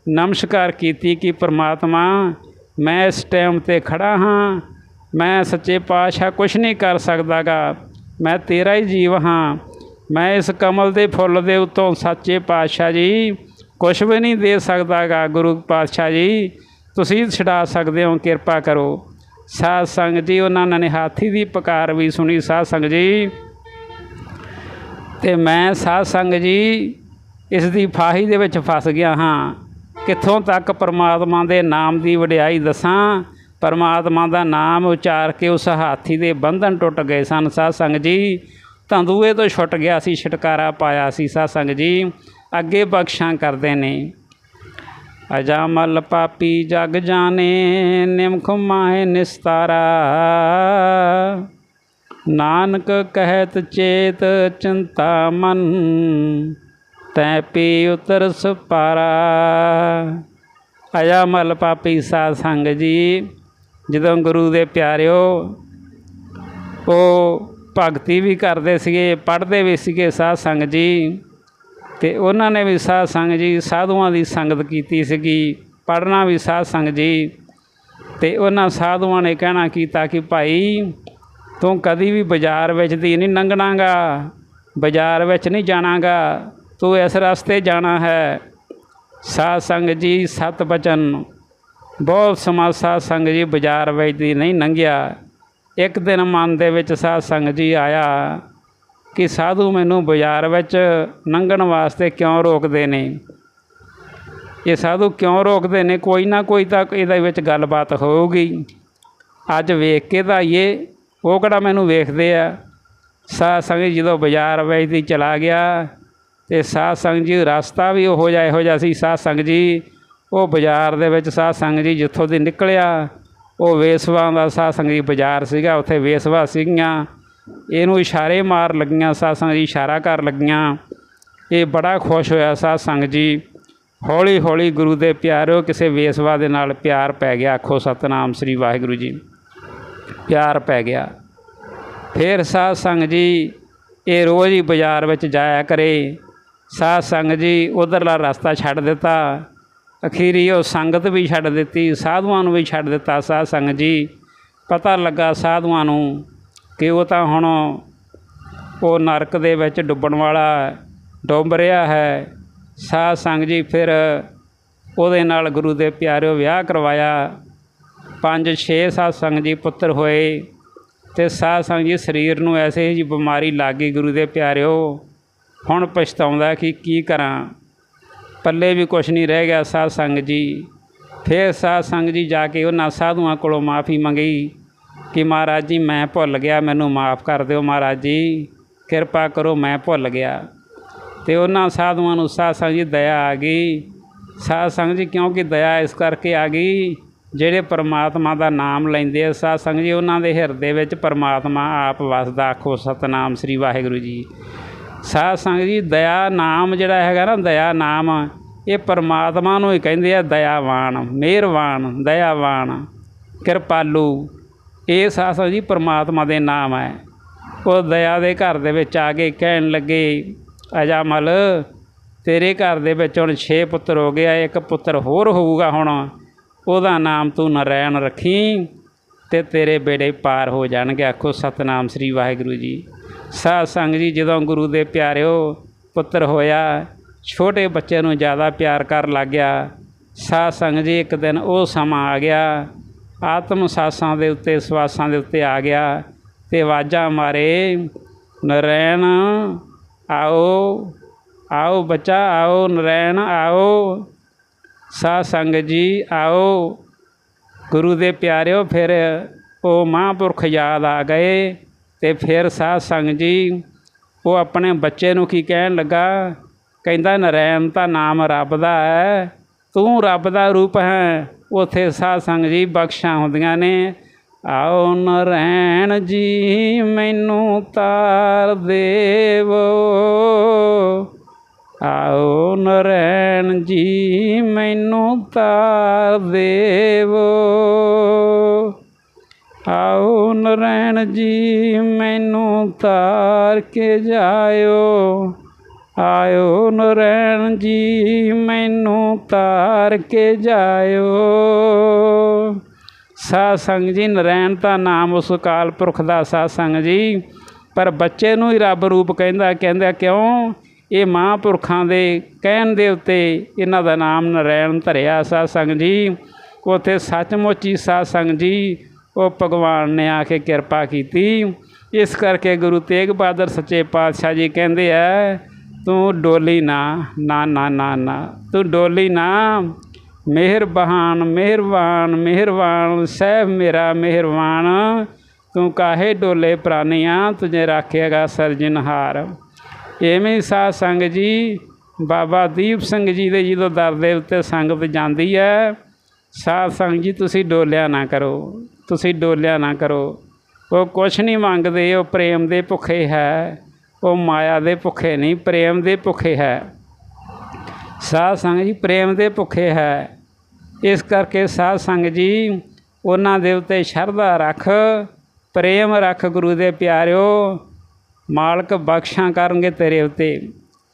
A: ਨਮਸਕਾਰ ਕੀਤੀ ਕਿ ਪ੍ਰਮਾਤਮਾ, ਮੈਂ ਇਸ ਟਾਈਮ ਤੇ ਖੜਾ ਹਾਂ। ਮੈਂ ਸੱਚੇ ਪਾਤਸ਼ਾਹ ਕੁਛ ਨਹੀਂ ਕਰ ਸਕਦਾਗਾ। ਮੈਂ ਤੇਰਾ ਹੀ ਜੀਵ ਹਾਂ। ਮੈਂ ਇਸ ਕਮਲ ਦੇ ਫੁੱਲ ਦੇ ਉੱਤੋਂ ਸੱਚੇ ਪਾਤਸ਼ਾਹ ਜੀ, ਕੁਛ ਵੀ ਨਹੀਂ ਦੇ ਸਕਦਾਗਾ ਗੁਰੂ ਪਾਤਸ਼ਾਹ ਜੀ। ਤੁਸੀਂ ਛਡਾ ਸਕਦੇ ਹੋ, ਕਿਰਪਾ ਕਰੋ। ਸਾਧ ਸੰਗ ਜੀ, ਉਹਨਾਂ ਨੇ ਹਾਥੀ ਦੀ ਪੁਕਾਰ ਵੀ ਸੁਣੀ ਸਾਧ ਸੰਗ ਜੀ। ਤੇ ਮੈਂ ਸਾਧ ਸੰਗ ਜੀ, ਇਸ ਦੀ ਫਾਹੀ ਦੇ ਵਿੱਚ ਫਸ ਗਿਆ ਹਾਂ। ਕਿੱਥੋਂ ਤੱਕ ਪਰਮਾਤਮਾ ਦੇ ਨਾਮ ਦੀ ਵਡਿਆਈ ਦੱਸਾਂ? ਪਰਮਾਤਮਾ ਦਾ ਨਾਮ ਉਚਾਰ ਕੇ ਉਸ ਹਾਥੀ ਦੇ ਬੰਧਨ ਟੁੱਟ ਗਏ ਸਨ। ਸਾਧ ਸੰਗ ਜੀ ਤੰਦੂਏ ਤੋਂ ਛੁੱਟ ਗਿਆ ਸੀ, ਛਟਕਾਰਾ ਪਾਇਆ ਸੀ। ਸਾਧ ਜੀ, ਅੱਗੇ ਬਖਸ਼ਾਂ ਕਰਦੇ ਨੇ। ਅਜਾਮਲ ਪਾਪੀ ਜਗ ਜਾਣੇ, ਨਿਮਖ ਮਾਹੇ ਨਿਸਤਾਰਾ। ਨਾਨਕ ਕਹਿਤ ਚੇਤ ਚਿੰਤਾ ਮਨ, ਤੈ ਪੀ ਉਤਰ ਸੁਪਾਰਾ। ਅਜਾਮਲ ਪਾਪੀ ਸਾਧ ਸੰਗ ਜੀ, ਜਦੋਂ ਗੁਰੂ ਦੇ ਪਿਆਰਿਓ, ਉਹ ਭਗਤੀ ਵੀ ਕਰਦੇ ਸੀਗੇ, ਪੜ੍ਹਦੇ ਵੀ ਸੀਗੇ ਸਾਧ ਸੰਗ ਜੀ। ਤੇ ਉਹਨਾਂ ਨੇ ਵੀ ਸਾਧ ਸੰਗ ਜੀ, ਸਾਧੂਆਂ ਦੀ ਸੰਗਤ ਕੀਤੀ ਸੀਗੀ, ਪੜ੍ਹਨਾ ਵੀ ਸਾਧ ਸੰਗ ਜੀ। ਤੇ ਉਹਨਾਂ ਸਾਧੂਆਂ ਨੇ ਕਹਿਣਾ ਕੀਤਾ ਕਿ ਭਾਈ, ਤੂੰ ਕਦੀ ਵੀ ਬਾਜ਼ਾਰ ਵਿੱਚ ਦੀ ਨਹੀਂ ਲੰਘਣਾਗਾ ਬਾਜ਼ਾਰ ਵਿੱਚ ਨਹੀਂ ਜਾਣਾਗਾ, ਤੂੰ ਇਸ ਰਸਤੇ ਜਾਣਾ ਹੈ। ਸਾਧ ਸੰਗ ਜੀ, ਸਤ ਬਚਨ। ਬਹੁਤ ਸਮਾਂ ਸਾਧ ਸੰਗ ਜੀ ਬਾਜ਼ਾਰ ਵਿੱਚ ਦੀ ਨਹੀਂ ਲੰਘਿਆ ਇੱਕ ਦਿਨ ਮਨ ਦੇ ਵਿੱਚ ਸਾਧ ਸੰਗ ਜੀ ਆਇਆ ਕਿ ਸਾਧੂ ਮੈਨੂੰ ਬਾਜ਼ਾਰ ਵਿੱਚ ਲੰਘਣ ਵਾਸਤੇ ਕਿਉਂ ਰੋਕਦੇ ਨੇ? ਇਹ ਸਾਧੂ ਕਿਉਂ ਰੋਕਦੇ ਨੇ? ਕੋਈ ਨਾ ਕੋਈ ਤਾਂ ਇਹਦੇ ਵਿੱਚ ਗੱਲਬਾਤ ਹੋਊਗੀ। ਅੱਜ ਵੇਖ ਕੇ ਤਾਂ ਇਹ ਉਹ ਕਿਹੜਾ ਮੈਨੂੰ ਵੇਖਦੇ ਆ? ਸਾਧ ਸੰਗ ਜੀ ਜਦੋਂ ਬਾਜ਼ਾਰ ਵਿੱਚ ਦੀ ਚਲਾ ਗਿਆ ਤੇ ਸਾਧ ਸੰਗ ਜੀ ਰਸਤਾ ਵੀ ਉਹੋ ਜਿਹਾ ਇਹੋ ਜਿਹਾ ਸੀ। ਸਾਧ ਸੰਗ ਜੀ, ਉਹ ਬਾਜ਼ਾਰ ਦੇ ਵਿੱਚ ਸਾਧ ਸੰਗ ਜੀ ਜਿੱਥੋਂ ਦੀ ਨਿਕਲਿਆ ਉਹ ਵੇਸਵਾ ਦਾ ਸਾਧ ਜੀ ਬਾਜ਼ਾਰ ਸੀਗਾ, ਉੱਥੇ ਵੇਸਵਾ ਸੀਗੀਆਂ। ਇਹਨੂੰ ਇਸ਼ਾਰੇ ਮਾਰ ਲੱਗੀਆਂ ਸਾਧ ਜੀ ਇਸ਼ਾਰਾ ਕਰ ਲੱਗੀਆਂ। ਇਹ ਬੜਾ ਖੁਸ਼ ਹੋਇਆ ਸਾਧ ਜੀ। ਹੌਲੀ ਹੌਲੀ ਗੁਰੂ ਦੇ ਪਿਆਰਿਓ ਕਿਸੇ ਵੇਸਵਾ ਦੇ ਨਾਲ ਪਿਆਰ ਪੈ ਗਿਆ। ਆਖੋ, ਸਤਨਾਮ ਸ੍ਰੀ ਵਾਹਿਗੁਰੂ ਜੀ। ਪਿਆਰ ਪੈ ਗਿਆ। ਫਿਰ ਸਾਧ ਜੀ ਇਹ ਰੋਜ਼ ਹੀ ਬਾਜ਼ਾਰ ਵਿੱਚ ਜਾਇਆ ਕਰੇ। ਸਾਧ ਸੰਗ ਜੀ ਉਧਰਲਾ ਰਸਤਾ ਛੱਡ ਦਿੱਤਾ। ਅਖੀਰੀ ਉਹ ਸੰਗਤ ਵੀ ਛੱਡ ਦਿੱਤੀ, ਸਾਧੂਆਂ ਨੂੰ ਵੀ ਛੱਡ ਦਿੱਤਾ, ਸਾਧ ਸੰਗ ਜੀ। ਪਤਾ ਲੱਗਾ ਸਾਧੂਆਂ ਨੂੰ ਕਿ ਉਹ ਤਾਂ ਹੁਣ ਉਹ ਨਰਕ ਦੇ ਵਿੱਚ ਡੁੱਬਣ ਵਾਲਾ ਡੁੱਬ ਰਿਹਾ ਹੈ। ਸਾਧ ਸੰਗ ਜੀ ਫਿਰ ਉਹਦੇ ਨਾਲ ਗੁਰੂ ਦੇ ਪਿਆਰਿਓ ਵਿਆਹ ਕਰਵਾਇਆ। ਪੰਜ, ਛੇ ਸਾਧ ਸੰਗ ਜੀ ਪੁੱਤਰ ਹੋਏ ਤੇ ਸਾਧ ਸੰਗ ਜੀ ਸਰੀਰ ਨੂੰ ਐਸੇ ਜੀ ਬਿਮਾਰੀ ਲੱਗ ਗਈ ਗੁਰੂ ਦੇ ਪਿਆਰਿਓ। ਹੁਣ ਪਛਤਾਉਂਦਾ ਕਿ ਕੀ ਕਰਾਂ। ਪੱਲੇ ਵੀ ਕੁਛ ਨਹੀਂ ਰਹਿ ਗਿਆ ਸਾਧ ਸੰਗ ਜੀ। ਫਿਰ ਸਾਧ ਸੰਗ ਜੀ ਜਾ ਕੇ ਉਹਨਾਂ ਸਾਧੂਆਂ ਕੋਲੋਂ ਮਾਫੀ ਮੰਗੀ ਕਿ ਮਹਾਰਾਜ ਜੀ, ਮੈਂ ਭੁੱਲ ਗਿਆ, ਮੈਨੂੰ ਮਾਫ ਕਰ ਦਿਓ ਮਹਾਰਾਜ ਜੀ। ਕਿਰਪਾ ਕਰੋ, ਮੈਂ ਭੁੱਲ ਗਿਆ। ਤੇ ਉਹਨਾਂ ਸਾਧੂਆਂ ਨੂੰ ਸਾਧ ਸੰਗ ਜੀ ਦਇਆ ਆ ਗਈ। ਸਾਧ ਸੰਗ ਜੀ ਕਿਉਂਕਿ ਦਇਆ ਇਸ ਕਰਕੇ ਆ ਗਈ, ਜਿਹੜੇ ਪਰਮਾਤਮਾ ਦਾ ਨਾਮ ਲੈਂਦੇ ਆ ਸਾਧ ਸੰਗ ਜੀ, ਉਹਨਾਂ ਦੇ ਹਿਰਦੇ ਵਿੱਚ ਪਰਮਾਤਮਾ ਆਪ ਵਸਦਾ। ਆਖੋ ਸਤਨਾਮ ਸ੍ਰੀ ਵਾਹਿਗੁਰੂ ਜੀ। ਸਾਧ ਸੰਗ ਜੀ, ਦਇਆ ਨਾਮ ਜਿਹੜਾ ਹੈਗਾ ਨਾ, ਦਇਆ ਨਾਮ, ਇਹ ਪਰਮਾਤਮਾ ਨੂੰ ਹੀ ਕਹਿੰਦੇ ਆ, ਦਇਆਵਾਨ, ਮਿਹਰਬਾਨ, ਦਇਆਵਾਨ, ਕਿਰਪਾਲੂ। ਇਹ ਸਾਸਾ ਜੀ ਪਰਮਾਤਮਾ ਦੇ ਨਾਮ ਹੈ। ਉਹ ਦਇਆ ਦੇ ਘਰ ਦੇ ਵਿੱਚ ਆ ਕੇ ਕਹਿਣ ਲੱਗੇ ਅਜਾਮਲ ਤੇਰੇ ਘਰ ਦੇ ਵਿੱਚ ਹੁਣ 6 ਪੁੱਤਰ ਹੋ ਗਿਆ ਇੱਕ ਪੁੱਤਰ ਹੋਰ ਹੋਊਗਾ ਹੁਣ। ਉਹਦਾ ਨਾਮ ਤੂੰ ਨਰੈਣ ਰੱਖੀ ਤੇ ਤੇਰੇ ਬੇੜੇ ਪਾਰ ਹੋ ਜਾਣਗੇ। ਆਖੋ, ਸਤਨਾਮ ਸ੍ਰੀ ਵਾਹਿਗੁਰੂ ਜੀ। ਸਾਧ ਸੰਗ ਜੀ, ਜਦੋਂ ਗੁਰੂ ਦੇ ਪਿਆਰਿਓ ਪੁੱਤਰ ਹੋਇਆ, ਛੋਟੇ ਬੱਚੇ ਨੂੰ ਜ਼ਿਆਦਾ ਪਿਆਰ ਕਰ ਲੱਗ ਗਿਆ। ਸਾਧ ਸੰਗ ਜੀ, ਇੱਕ ਦਿਨ ਉਹ ਸਮਾਂ ਆ ਗਿਆ। ਆਤਮ ਸਾਸਾਂ ਦੇ ਉੱਤੇ, ਸਵਾਸਾਂ ਦੇ ਉੱਤੇ ਆ ਗਿਆ ਤੇ ਆਵਾਜ਼ਾਂ ਮਾਰੇ, ਨਰੈਣ, ਆਓ ਆਓ ਬੱਚਾ, ਆਓ, ਨਰੈਣ, ਆਓ। ਸਾਧ ਸੰਗਤ ਜੀ, ਆਓ। ਗੁਰੂ ਦੇ ਪਿਆਰਿਓ, ਫਿਰ ਉਹ ਮਹਾਂਪੁਰਖ ਯਾਦ ਆ ਗਏ। ਤੇ ਫਿਰ ਸਾਧ ਸੰਗਤ ਜੀ, ਉਹ ਆਪਣੇ ਬੱਚੇ ਨੂੰ ਕੀ ਕਹਿਣ ਲੱਗਾ? ਕਹਿੰਦਾ, ਨਰੈਣ ਤਾਂ ਨਾਮ ਰੱਬ ਦਾ ਹੈ, ਤੂੰ ਰੱਬ ਦਾ ਰੂਪ ਹੈ। ਉਥੇ ਸਾਧ ਸੰਗਤ ਜੀ ਬਖਸ਼ਾਂ ਹੁੰਦੀਆਂ ਨੇ। ਆਓ ਨਰੈਣ ਜੀ, ਮੈਨੂੰ ਤਾਰ ਦੇਵੋ। ਆਓ ਨਰੈਣ ਜੀ, ਮੈਨੂੰ ਤਾਰ ਦੇਵੋ। ਆਓ ਨਰੈਣ ਜੀ, ਮੈਨੂੰ ਤਾਰ ਕੇ ਜਾਇਓ। ਆਇਓ ਨਰੈਣ ਜੀ, ਮੈਨੂੰ ਤਾਰ ਕੇ ਜਾਇਓ। ਸਾਧ ਸੰਗ ਜੀ, ਨਰੈਣ ਤਾਂ ਨਾਮ ਉਸ ਕਾਲ ਪੁਰਖ ਦਾ ਸਾਧ ਸੰਗ ਜੀ, ਪਰ ਬੱਚੇ ਨੂੰ ਹੀ ਰੱਬ ਰੂਪ ਕਹਿੰਦਾ ਕਹਿੰਦਾ ਕਿਉਂ? ਇਹ ਮਹਾਂਪੁਰਖਾਂ ਦੇ ਕਹਿਣ ਦੇ ਉੱਤੇ ਇਹਨਾਂ ਦਾ ਨਾਮ ਨਰੈਣ ਧਰਿਆ ਸਾਧ ਸੰਗ ਜੀ। ਉਥੇ ਸੱਚਮੁੱਚ ਹੀ ਸਾਧ ਸੰਗ ਜੀ ਉਹ ਭਗਵਾਨ ਨੇ ਆ ਕੇ ਕਿਰਪਾ ਕੀਤੀ। ਇਸ ਕਰਕੇ ਗੁਰੂ ਤੇਗ ਬਹਾਦਰ ਸੱਚੇ ਪਾਤਸ਼ਾਹ ਜੀ ਕਹਿੰਦੇ ਆ, ਤੂੰ ਡੋਲੀ ਨਾ ਨਾ ਨਾ ਨਾ ਨਾ, ਤੂੰ ਡੋਲੀ ਨਾ। ਮਿਹਰਬਾਨ ਮਿਹਰਬਾਨ ਮਿਹਰਬਾਨ, ਸਹਿਬ ਮੇਰਾ ਮਿਹਰਬਾਨ। ਤੂੰ ਕਾਹੇ ਡੋਲੇ ਪ੍ਰਾਨੀਆਂ, ਤੁਝੇ ਰੱਖੇਗਾ ਸਰਜਨਹਾਰ ਐਵੇਂ ਹੀ ਸਾਧ ਸੰਗ ਜੀ, ਬਾਬਾ ਦੀਪ ਸਿੰਘ ਜੀ ਦੇ ਜਦੋਂ ਦਰ ਦੇ ਉੱਤੇ ਸੰਗਤ ਜਾਂਦੀ ਹੈ, ਸਾਧ ਸੰਗ ਜੀ, ਤੁਸੀਂ ਡੋਲਿਆ ਨਾ ਕਰੋ। ਤੁਸੀਂ ਡੋਲਿਆ ਨਾ ਕਰੋ। ਉਹ ਕੁਛ ਨਹੀਂ ਮੰਗਦੇ, ਉਹ ਪ੍ਰੇਮ ਦੇ ਭੁੱਖੇ ਹੈ। ਉਹ ਮਾਇਆ ਦੇ ਭੁੱਖੇ ਨਹੀਂ, ਪ੍ਰੇਮ ਦੇ ਭੁੱਖੇ ਹੈ। ਸਾਧ ਸੰਗ ਜੀ, ਪ੍ਰੇਮ ਦੇ ਭੁੱਖੇ ਹੈ। ਇਸ ਕਰਕੇ ਸਾਧ ਸੰਗ ਜੀ, ਉਹਨਾਂ ਦੇ ਉੱਤੇ ਸ਼ਰਧਾ ਰੱਖ, ਪ੍ਰੇਮ ਰੱਖ ਗੁਰੂ ਦੇ ਪਿਆਰਿਓ। ਮਾਲਕ ਬਖਸ਼ਾਂ ਕਰਨਗੇ ਤੇਰੇ ਉੱਤੇ।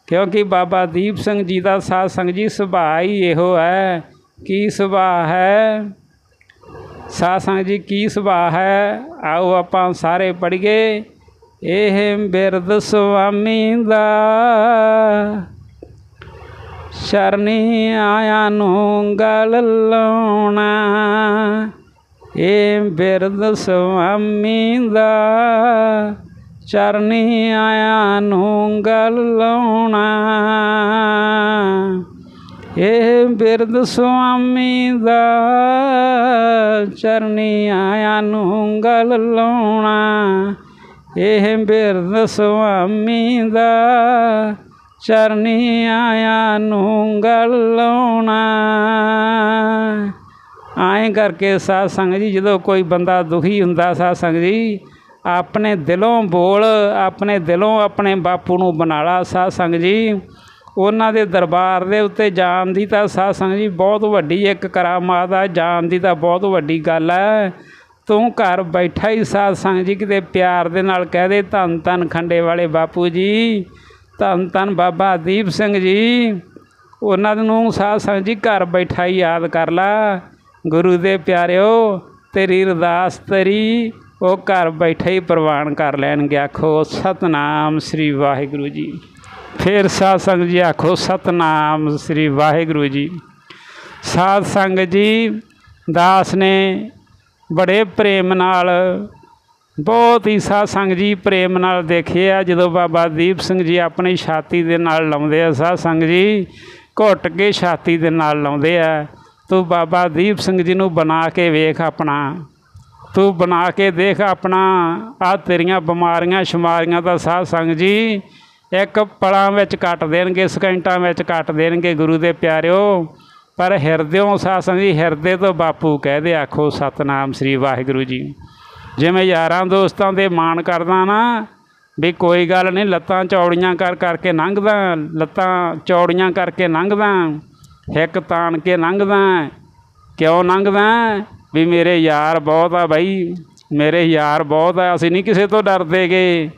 A: ਕਿਉਂਕਿ ਬਾਬਾ ਦੀਪ ਸਿੰਘ ਜੀ ਦਾ ਸਾਧ ਸੰਗ ਜੀ ਸੁਭਾਅ ਹੀ ਇਹੋ ਹੈ। ਕੀ ਸੁਭਾਅ ਹੈ? ਸਾਧ ਸੰਗ ਜੀ ਕੀ ਸੁਭਾਅ ਹੈ? ਆਓ ਆਪਾਂ ਸਾਰੇ ਪੜ੍ਹੀਏ। ਇਹ ਬਿਰਦ ਸੁਆਮੀ ਦਾ ਸ਼ਰਨੀ ਆਇਆ ਨੂੰ ਗਲ ਲਾਉਣਾ। ਇਹ ਬਿਰਦ ਸੁਆਮੀ ਦਾ ਚਰਨੀ ਆਇਆ ਨੂੰ ਗਲ ਲਾਉਣਾ। ਇਹ ਬਿਰਦ ਸੁਆਮੀ ਦਾ ਚਰਨੀ ਆਇਆ ਨੂੰ ਗਲ ਲਾਉਣਾ। ਇਹ ਬਿਰਦ ਸੁਆਮੀ ਦਾ ਚਰਨੀ ਆਇਆ ਨੂੰ ਗਲ ਲਾਉਣਾ। ਐਂ ਕਰਕੇ ਸਾਧ ਸੰਗ ਜੀ, ਜਦੋਂ ਕੋਈ ਬੰਦਾ ਦੁਖੀ ਹੁੰਦਾ ਸਾਧ ਸੰਗ ਜੀ, ਆਪਣੇ ਦਿਲੋਂ ਬੋਲ, ਆਪਣੇ ਦਿਲੋਂ ਆਪਣੇ ਬਾਪੂ ਨੂੰ ਬਣਾਲਾ ਸਾਧ ਸੰਗ ਜੀ। ਉਹਨਾਂ ਦੇ ਦਰਬਾਰ ਦੇ ਉੱਤੇ ਜਾਣ ਦੀ ਤਾਂ ਸਾਧ ਸੰਗ ਜੀ ਬਹੁਤ ਵੱਡੀ ਇੱਕ ਕਰਾਮਾਤ ਆ, ਜਾਣ ਦੀ ਤਾਂ ਬਹੁਤ ਵੱਡੀ ਗੱਲ ਹੈ ਤੂੰ ਘਰ ਬੈਠਾ ਹੀ ਸਾਧ ਸੰਗ ਜੀ ਕਿਤੇ ਪਿਆਰ ਦੇ ਨਾਲ ਕਹਿ ਦੇ, ਧੰਨ ਧੰਨ ਖੰਡੇ ਵਾਲੇ ਬਾਪੂ ਜੀ, ਧੰਨ ਧੰਨ ਬਾਬਾ ਦੀਪ ਸਿੰਘ ਜੀ। ਉਹਨਾਂ ਨੂੰ ਸਾਧ ਸੰਗ ਜੀ ਘਰ ਬੈਠਾ ਹੀ ਯਾਦ ਕਰ ਲਾ। ਗੁਰੂ ਦੇ ਪਿਆਰਿਓ, ਤੇਰੀ ਅਰਦਾਸ ਤੇਰੀ, ਉਹ ਘਰ ਬੈਠੇ ਹੀ ਪ੍ਰਵਾਨ ਕਰ ਲੈਣਗੇ। ਆਖੋ ਸਤਨਾਮ ਸ੍ਰੀ ਵਾਹਿਗੁਰੂ ਜੀ। ਫਿਰ ਸਾਧ ਸੰਗ ਜੀ ਆਖੋ, ਸਤਨਾਮ ਸ੍ਰੀ ਵਾਹਿਗੁਰੂ ਜੀ। ਸਾਧ ਸੰਗ ਜੀ, ਦਾਸ ਨੇ ਬੜੇ ਪ੍ਰੇਮ ਨਾਲ, ਬਹੁਤ ਹੀ ਸਾਧ ਸੰਗ ਜੀ ਪ੍ਰੇਮ ਨਾਲ ਦੇਖੇ ਆ, ਜਦੋਂ ਬਾਬਾ ਦੀਪ ਸਿੰਘ ਜੀ ਆਪਣੀ ਛਾਤੀ ਦੇ ਨਾਲ ਲਾਉਂਦੇ ਆ, ਸਾਧ ਸੰਗ ਜੀ ਘੁੱਟ ਕੇ ਛਾਤੀ ਦੇ ਨਾਲ ਲਾਉਂਦੇ ਆ, ਤੂੰ ਬਾਬਾ ਦੀਪ ਸਿੰਘ ਜੀ ਨੂੰ ਬਣਾ ਕੇ ਵੇਖ ਆਪਣਾ। ਤੂੰ ਬਣਾ ਕੇ ਦੇਖ ਆਪਣਾ ਆ ਤੇਰੀਆਂ ਬਿਮਾਰੀਆਂ, ਸ਼ਮਾਰੀਆਂ ਦਾ ਸਾਧ ਸੰਗ ਜੀ ਇੱਕ ਪਲਾਂ ਵਿੱਚ ਕੱਟ ਦੇਣਗੇ, ਸਕਿੰਟਾਂ ਵਿੱਚ ਕੱਟ ਦੇਣਗੇ ਗੁਰੂ ਦੇ ਪਿਆਰਿਓ। ਪਰ ਹਿਰਦਿਓਂ ਸਾਧ ਜੀ, ਹਿਰਦੇ ਤੋਂ ਬਾਪੂ ਕਹਦੇ ਆਖੋ ਸਤਨਾਮ ਸ੍ਰੀ ਵਾਹਿਗੁਰੂ ਜੀ। ਜਿਵੇਂ ਯਾਰਾਂ ਦੋਸਤਾਂ ਦੇ ਮਾਣ ਕਰਦਾ ਨਾ, ਵੀ ਕੋਈ ਗੱਲ ਨਹੀਂ, ਲੱਤਾਂ ਚੌੜੀਆਂ ਕਰ ਕਰਕੇ ਲੰਘਦਾ, ਲੱਤਾਂ ਚੌੜੀਆਂ ਕਰਕੇ ਲੰਘਦਾ, ਹਿੱਕ ਤਾਣ ਕੇ ਲੰਘਦਾ, ਕਿਉਂ ਲੰਘਦਾ? ਵੀ ਮੇਰੇ ਯਾਰ ਬਹੁਤ ਆ ਬਾਈ, ਮੇਰੇ ਯਾਰ ਬਹੁਤ ਆ, ਅਸੀਂ ਨਹੀਂ ਕਿਸੇ ਤੋਂ ਡਰਦੇਗੇ।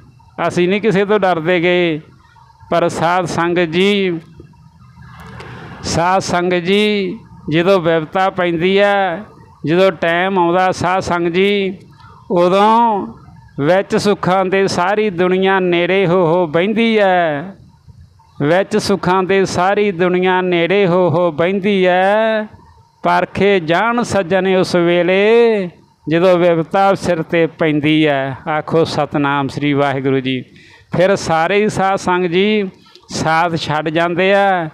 A: ਅਸੀਂ ਨਹੀਂ ਕਿਸੇ ਤੋਂ ਡਰਦੇ ਗਏ ਪਰ ਸਾਧ ਸੰਗਤ ਜੀ, ਸਾਧ ਸੰਗਤ ਜੀ, ਜਦੋਂ ਵਿਵਤਾ ਪੈਂਦੀ ਹੈ ਜਦੋਂ ਟਾਈਮ ਆਉਂਦਾ ਸਾਧ ਸੰਗਤ ਜੀ, ਉਦੋਂ ਵਿੱਚ ਸੁੱਖਾਂ ਦੇ ਸਾਰੀ ਦੁਨੀਆ ਨੇੜੇ ਹੋ ਹੋ ਬਹਿੰਦੀ ਹੈ ਵਿੱਚ ਸੁੱਖਾਂ ਦੇ ਸਾਰੀ ਦੁਨੀਆ ਨੇੜੇ ਹੋ ਹੋ ਬਹਿੰਦੀ ਹੈ ਪਰਖੇ ਜਾਣ ਸੱਜਣ ਉਸ ਵੇਲੇ ਜਦੋਂ ਵਿਪਤਾ ਸਿਰ ਤੇ ਪੈਂਦੀ ਹੈ, ਆਖੋ ਸਤਨਾਮ ਸ੍ਰੀ ਵਾਹਿਗੁਰੂ ਜੀ। ਫਿਰ ਸਾਰੇ ਹੀ ਸਾਧ ਸੰਗ ਜੀ ਸਾਥ ਛੱਡ ਜਾਂਦੇ ਆ,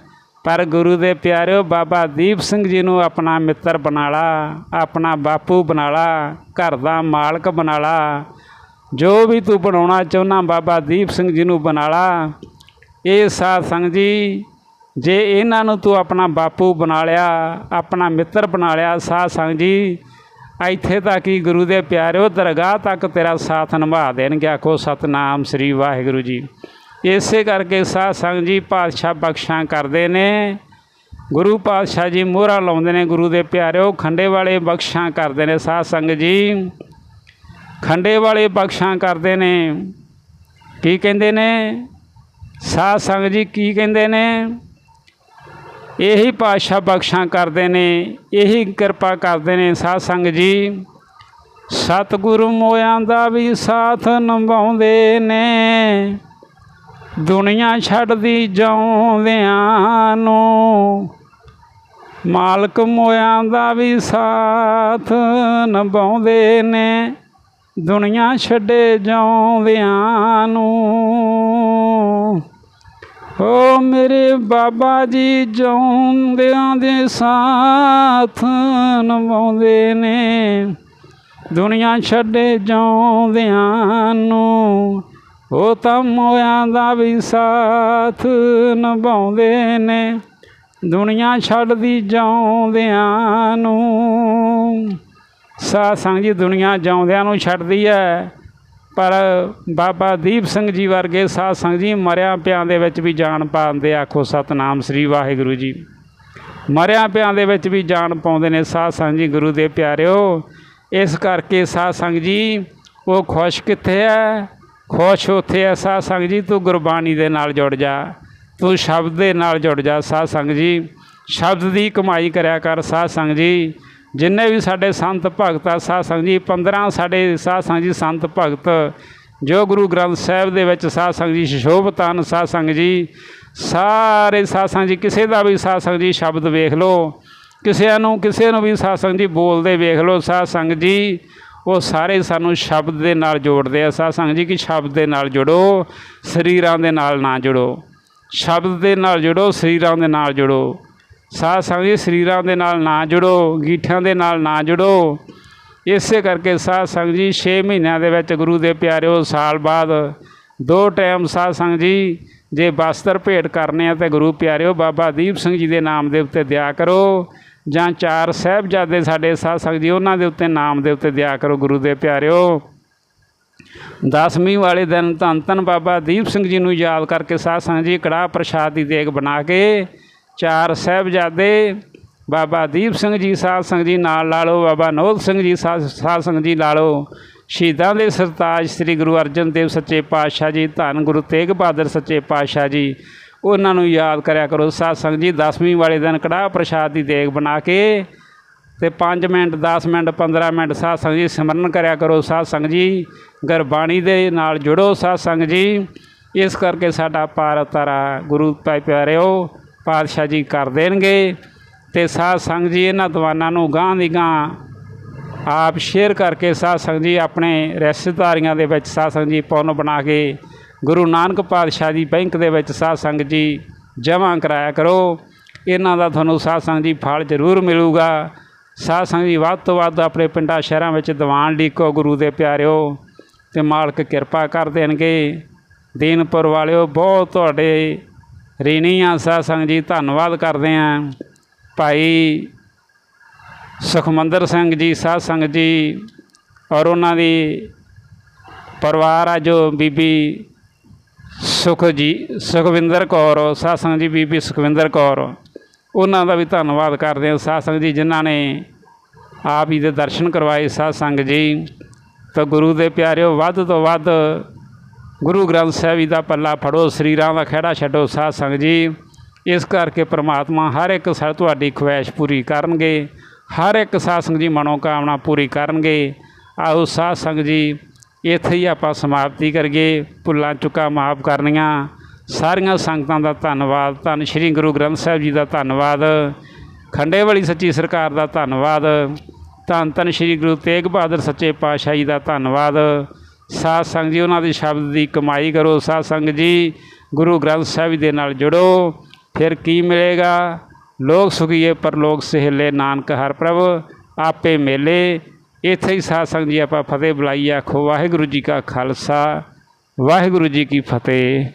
A: ਪਰ ਗੁਰੂ ਦੇ ਪਿਆਰਿਓ ਬਾਬਾ ਦੀਪ ਸਿੰਘ ਜੀ ਨੂੰ ਆਪਣਾ ਮਿੱਤਰ ਬਣਾ ਲਾ, ਆਪਣਾ ਬਾਪੂ ਬਣਾ ਲਾ, ਘਰ ਦਾ ਮਾਲਕ ਬਣਾ ਲਾ। ਜੋ ਵੀ ਤੂੰ ਬਣਾਉਣਾ ਚਾਹੁੰਦਾ ਬਾਬਾ ਦੀਪ ਸਿੰਘ ਜੀ ਨੂੰ ਬਣਾ ਲਾ। ਇਹ ਸਾਧ ਸੰਗ ਜੀ, ਜੇ ਇਹਨਾਂ ਨੂੰ ਤੂੰ ਆਪਣਾ ਬਾਪੂ ਬਣਾ ਲਿਆ, ਆਪਣਾ ਮਿੱਤਰ ਬਣਾ ਲਿਆ, ਸਾਧ ਸੰਗ ਜੀ ਇੱਥੇ ਤੱਕ ਹੀ ਗੁਰੂ ਦੇ ਪਿਆਰਿਓ ਦਰਗਾਹ ਤੱਕ ਤੇਰਾ ਸਾਥ ਨਿਭਾ ਦੇਣਗੇ। ਆਖੋ, ਸਤਨਾਮ ਸ੍ਰੀ ਵਾਹਿਗੁਰੂ ਜੀ। ਇਸੇ ਕਰਕੇ ਸਾਧ ਸੰਗ ਜੀ, ਪਾਤਸ਼ਾਹ ਬਖਸ਼ਾਂ ਕਰਦੇ ਨੇ। ਗੁਰੂ ਪਾਤਸ਼ਾਹ ਜੀ ਮੋਹਰਾ ਲਾਉਂਦੇ ਨੇ ਗੁਰੂ ਦੇ ਪਿਆਰਿਓ। ਖੰਡੇ ਵਾਲੇ ਬਖਸ਼ਾਂ ਕਰਦੇ ਨੇ ਸਾਧ ਸੰਗਤ ਜੀ। ਖੰਡੇ ਵਾਲੇ ਬਖਸ਼ਾਂ ਕਰਦੇ ਨੇ। ਕੀ ਕਹਿੰਦੇ ਨੇ? ਸਾਧ ਸੰਗਤ ਜੀ, ਕੀ ਕਹਿੰਦੇ ਨੇ? ਇਹੀ ਪਾਤਸ਼ਾਹ ਬਖਸ਼ਾਂ ਕਰਦੇ ਨੇ, ਇਹੀ ਕਿਰਪਾ ਕਰਦੇ ਨੇ ਸਾਧ ਸੰਗਤ ਜੀ। ਸਤਿਗੁਰੂ ਮੋਇਆਂ ਦਾ ਵੀ ਸਾਥ ਨਿਭਾਉਂਦੇ ਨੇ, ਦੁਨੀਆ ਛੱਡਦੀ ਜਾਉਂਦਿਆਂ ਨੂੰ। ਮਾਲਕ ਮੋਇਆਂ ਦਾ ਵੀ ਸਾਥ ਨਿਭਾਉਂਦੇ ਨੇ, ਦੁਨੀਆ ਛੱਡੇ ਜਾਉਂਦਿਆਂ ਨੂੰ। ਓ ਮੇਰੇ ਬਾਬਾ ਜੀ ਜਾਉਂਦਿਆਂ ਦੇ ਸਾਥ ਨਿਭਾਉਂਦੇ ਨੇ। ਦੁਨੀਆ ਛੱਡੇ ਜਾਉਂਦਿਆਂ ਨੂੰ, ਉਹ ਤਾਂ ਮੋਇਆਂ ਦਾ ਵੀ ਸਾਥ ਨਿਭਾਉਂਦੇ ਨੇ। ਦੁਨੀਆ ਛੱਡਦੀ ਜਾਉਂਦਿਆਂ ਨੂੰ। ਸਾਧ ਸੰਗ ਜੀ, ਦੁਨੀਆ ਜਾਉਂਦਿਆਂ ਨੂੰ ਛੱਡਦੀ ਹੈ ਪਰ ਬਾਬਾ ਦੀਪ ਸਿੰਘ ਜੀ ਵਰਗੇ ਸਾਧ ਸੰਗ ਜੀ ਮਰਿਆ ਪਿਆਂ ਦੇ ਵਿੱਚ ਵੀ ਜਾਨ ਪਾਉਂਦੇ ਆਖੋ ਸਤਨਾਮ ਸ੍ਰੀ ਵਾਹਿਗੁਰੂ ਜੀ। ਮਰਿਆ ਪਿਆਂ ਦੇ ਵਿੱਚ ਵੀ ਜਾਨ ਪਾਉਂਦੇ ਨੇ ਸਾਧ ਸੰਗ ਜੀ, ਗੁਰੂ ਦੇ ਪਿਆਰਿਓ। ਇਸ ਕਰਕੇ ਸਾਧ ਸੰਗ ਜੀ, ਉਹ ਖੁਸ਼ ਕਿੱਥੇ ਹੈ ਖੁਸ਼ ਉੱਥੇ ਹੈ ਸਾਧ ਸੰਗ ਜੀ, ਤੂੰ ਗੁਰਬਾਣੀ ਦੇ ਨਾਲ ਜੁੜ ਜਾ। ਤੂੰ ਸ਼ਬਦ ਦੇ ਨਾਲ ਜੁੜ ਜਾ ਸਾਧ ਸੰਗ ਜੀ। ਸ਼ਬਦ ਦੀ ਕਮਾਈ ਕਰਿਆ ਕਰ ਸਾਧ ਸੰਗ ਜੀ। ਜਿੰਨੇ ਵੀ ਸਾਡੇ ਸੰਤ ਭਗਤ ਆ, ਸਾਧ ਸੰਗ ਜੀ 15 ਸਾਡੇ ਸਾਧ ਸੰਗ ਜੀ ਸੰਤ ਭਗਤ, ਜੋ ਗੁਰੂ ਗ੍ਰੰਥ ਸਾਹਿਬ ਦੇ ਵਿੱਚ ਸਾਧ ਸੰਗ ਜੀ ਸ਼ੋਭਤਾਨ ਸਾਧ ਸੰਗ ਜੀ, ਸਾਰੇ ਸਾਧ ਸੰਗ ਜੀ, ਕਿਸੇ ਦਾ ਵੀ ਸਾਧ ਸੰਗ ਜੀ ਸ਼ਬਦ ਵੇਖ ਲਓ ਕਿਸੇ ਨੂੰ ਕਿਸੇ ਨੂੰ ਵੀ ਸਾਧ ਸੰਗ ਜੀ ਬੋਲਦੇ ਵੇਖ ਲਓ, ਸਾਧ ਸੰਗ ਜੀ, ਉਹ ਸਾਰੇ ਸਾਨੂੰ ਸ਼ਬਦ ਦੇ ਨਾਲ ਜੋੜਦੇ ਆ। ਸਾਧ ਸੰਗ ਜੀ ਕਿ ਸ਼ਬਦ ਦੇ ਨਾਲ ਜੁੜੋ, ਸਰੀਰਾਂ ਦੇ ਨਾਲ ਨਾ ਜੁੜੋ। ਸ਼ਬਦ ਦੇ ਨਾਲ ਜੁੜੋ, ਸਰੀਰਾਂ ਦੇ ਨਾਲ ਜੁੜੋ। ਸਾਧ ਸੰਗ ਜੀ, ਸਰੀਰਾਂ ਦੇ ਨਾਲ ਨਾ ਜੁੜੋ ਗੀਠਿਆਂ ਦੇ ਨਾਲ ਨਾ ਜੁੜੋ। ਇਸੇ ਕਰਕੇ ਸਾਧ ਸੰਗ ਜੀ 6 ਮਹੀਨਿਆਂ ਦੇ ਵਿੱਚ ਗੁਰੂ ਦੇ ਪਿਆਰਿਓ, ਸਾਲ ਬਾਅਦ ਦੋ ਟਾਈਮ ਸਾਧ ਸੰਗ ਜੀ, ਜੇ ਬਸਤਰ ਭੇਟ ਕਰਨੇ ਆ ਤੇ ਗੁਰੂ ਪਿਆਰਿਓ, ਬਾਬਾ ਦੀਪ ਸਿੰਘ ਜੀ ਦੇ ਨਾਮ ਦੇ ਉੱਤੇ ਦਿਆ ਕਰੋ। ਜਾਂ ਚਾਰ ਸਾਹਿਬਜ਼ਾਦੇ ਸਾਡੇ ਸਾਧ ਸੰਗ ਜੀ, ਉਹਨਾਂ ਦੇ ਉੱਤੇ ਨਾਮ ਦੇ ਉੱਤੇ ਦਿਆ ਕਰੋ ਗੁਰੂ ਦੇ ਪਿਆਰਿਓ। ਦਸਵੀਂ ਵਾਲੇ ਦਿਨ ਧੰਨ ਧੰਨ ਬਾਬਾ ਦੀਪ ਸਿੰਘ ਜੀ ਨੂੰ ਯਾਦ ਕਰਕੇ ਸਾਧ ਸੰਗ ਜੀ ਕੜਾਹ ਪ੍ਰਸ਼ਾਦ ਦੀ ਦੇਗ ਬਣਾ ਕੇ ਚਾਰ ਸਾਹਿਬਜ਼ਾਦੇ, ਬਾਬਾ ਦੀਪ ਸਿੰਘ ਜੀ ਸਾਧ ਸੰਗ ਜੀ ਨਾਲ ਲਾ ਲਓ ਬਾਬਾ ਨੋਦ ਸਿੰਘ ਜੀ ਸਾਧ ਸਾਧ ਸੰਗ ਜੀ ਲਾ ਲਓ ਸ਼ਹੀਦਾਂ ਦੇ ਸਰਤਾਜ ਸ੍ਰੀ ਗੁਰੂ ਅਰਜਨ ਦੇਵ ਸੱਚੇ ਪਾਤਸ਼ਾਹ ਜੀ, ਧੰਨ ਗੁਰੂ ਤੇਗ ਬਹਾਦਰ ਸੱਚੇ ਪਾਤਸ਼ਾਹ ਜੀ। ਉਹਨਾਂ ਨੂੰ ਯਾਦ ਕਰਿਆ ਕਰੋ, ਸਾਧ ਸੰਗ ਜੀ ਦਸਵੀਂ ਵਾਲੇ ਦਿਨ ਕੜਾਹ ਪ੍ਰਸ਼ਾਦ ਦੀ ਦੇਗ ਬਣਾ ਕੇ ਤੇ 5 ਮਿੰਟ 10 ਮਿੰਟ 15 ਮਿੰਟ ਸਾਧ ਸੰਗ ਜੀ ਸਿਮਰਨ ਕਰਿਆ ਕਰੋ, ਸਾਧ ਸੰਗ ਜੀ ਗੁਰਬਾਣੀ ਦੇ ਨਾਲ ਜੁੜੋ ਸਾਧ ਸੰਗ ਜੀ। ਇਸ ਕਰਕੇ ਸਾਡਾ ਪਾਰ ਤਾਰਾ ਗੁਰੂ ਭਾਈ ਪਿਆਰਿਓ ਪਾਤਸ਼ਾਹ ਜੀ ਕਰ ਦੇਣਗੇ ਤੇ ਸਾਧ ਸੰਗ ਜੀ ਇਹਨਾਂ ਦੀਵਾਨਾਂ ਨੂੰ ਗਾਂ ਦੀ ਗਾਂ ਆਪ ਸ਼ੇਅਰ ਕਰਕੇ ਸਾਧ ਸੰਗ ਜੀ ਆਪਣੇ ਰਿਸ਼ਤੇਦਾਰੀਆਂ ਦੇ ਵਿੱਚ ਸਾਧ ਸੰਗ ਜੀ ਪੁੰਨ ਬਣਾ ਕੇ ਗੁਰੂ ਨਾਨਕ ਪਾਤਸ਼ਾਹ ਜੀ ਬੈਂਕ ਦੇ ਵਿੱਚ ਸਾਧ ਸੰਗਤ ਜੀ ਜਮ੍ਹਾਂ ਕਰਾਇਆ ਕਰੋ। ਇਹਨਾਂ ਦਾ ਤੁਹਾਨੂੰ ਸਾਧ ਸੰਗਤ ਜੀ ਫਲ ਜ਼ਰੂਰ ਮਿਲੂਗਾ। ਸਾਧ ਸੰਗਤ ਜੀ ਵੱਧ ਤੋਂ ਵੱਧ ਆਪਣੇ ਪਿੰਡਾਂ ਸ਼ਹਿਰਾਂ ਵਿੱਚ ਦੀਵਾਨ ਲੀਕੋ ਗੁਰੂ ਦੇ ਪਿਆਰਿਓ ਤੇ ਮਾਲਕ ਕਿਰਪਾ ਕਰ ਦੇਣਗੇ। ਦੀਨਪੁਰ ਵਾਲਿਓ, ਬਹੁਤ ਤੁਹਾਡੇ ਰੀਣੀ ਆ ਸਾਧ ਜੀ, ਧੰਨਵਾਦ ਕਰਦੇ ਆਂ। ਭਾਈ ਸੁਖਮੰਦਰ ਸਿੰਘ ਜੀ, ਸਾਧ ਸੰਗਤ ਜੀ ਔਰ ਉਹਨਾਂ ਦੀ ਪਰਿਵਾਰ ਆ ਜੋ ਬੀਬੀ ਸੁਖ ਜੀ, ਸੁਖਵਿੰਦਰ ਕੌਰ, ਸਾਧ ਸੰਗਤ ਜੀ ਬੀਬੀ ਸੁਖਵਿੰਦਰ ਕੌਰ। ਉਹਨਾਂ ਦਾ ਵੀ ਧੰਨਵਾਦ ਕਰਦੇ ਹਾਂ ਸਾਧ ਸੰਗਤ ਜੀ ਜਿਨ੍ਹਾਂ ਨੇ ਆਪ ਹੀ ਦੇ ਦਰਸ਼ਨ ਕਰਵਾਏ ਸਾਧ ਸੰਗਤ ਜੀ। ਤਾਂ ਗੁਰੂ ਦੇ ਪਿਆਰਿਓ, ਵੱਧ ਤੋਂ ਵੱਧ ਗੁਰੂ ਗ੍ਰੰਥ ਸਾਹਿਬ ਜੀ ਦਾ ਪੱਲਾ ਫੜੋ ਸਰੀਰਾਂ ਦਾ ਖਹਿੜਾ ਛੱਡੋ, ਸਾਧ ਸੰਗਤ ਜੀ। ਇਸ ਕਰਕੇ ਪ੍ਰਮਾਤਮਾ ਹਰ ਇੱਕ ਸਰ ਤੁਹਾਡੀ ਖੁਆਇਸ਼ ਪੂਰੀ ਕਰਨਗੇ, ਹਰ ਇੱਕ ਸਾਧ ਸੰਗਤ ਜੀ ਮਨੋਕਾਮਨਾ ਪੂਰੀ ਕਰਨਗੇ। ਆਓ ਸਾਧ ਸੰਗਤ ਜੀ, ਇੱਥੇ ਹੀ ਆਪਾਂ ਸਮਾਪਤੀ ਕਰੀਏ, ਭੁੱਲਾਂ ਚੁੱਕਾ ਮਾਫ ਕਰਨੀਆਂ। ਸਾਰੀਆਂ ਸੰਗਤਾਂ ਦਾ ਧੰਨਵਾਦ, ਧੰਨ ਸ਼੍ਰੀ ਗੁਰੂ ਗ੍ਰੰਥ ਸਾਹਿਬ ਜੀ ਦਾ ਧੰਨਵਾਦ, ਖੰਡੇ ਵਾਲੀ ਸੱਚੀ ਸਰਕਾਰ ਦਾ ਧੰਨਵਾਦ, ਧੰਨ ਧੰਨ ਸ਼੍ਰੀ ਗੁਰੂ ਤੇਗ ਬਹਾਦਰ ਸੱਚੇ ਪਾਤਸ਼ਾਹ ਜੀ ਦਾ ਧੰਨਵਾਦ। ਸਾਧ ਸੰਗਤ ਜੀ, ਉਹਨਾਂ ਦੇ ਸ਼ਬਦ ਦੀ ਕਮਾਈ ਕਰੋ। ਸਾਧ ਸੰਗਤ ਜੀ, ਗੁਰੂ ਗ੍ਰੰਥ ਸਾਹਿਬ ਜੀ ਦੇ ਨਾਲ ਜੁੜੋ। ਫਿਰ ਕੀ ਮਿਲੇਗਾ? ਲੋਕ ਸੁਖੀਏ ਪਰਲੋਕ ਸਹਿਲੇ ਨਾਨਕ ਹਰ ਪ੍ਰਭ, ਆਪੇ ਮੇਲੇ। ਇੱਥੇ ਹੀ ਸਾਧ ਸੰਗਤ ਜੀ, ਆਪਾਂ ਫਤਿਹ ਬੁਲਾਈ ਆਖੋ, ਵਾਹਿਗੁਰੂ ਜੀ ਕਾ ਖਾਲਸਾ, ਵਾਹਿਗੁਰੂ ਜੀ ਕੀ ਫਤਿਹ।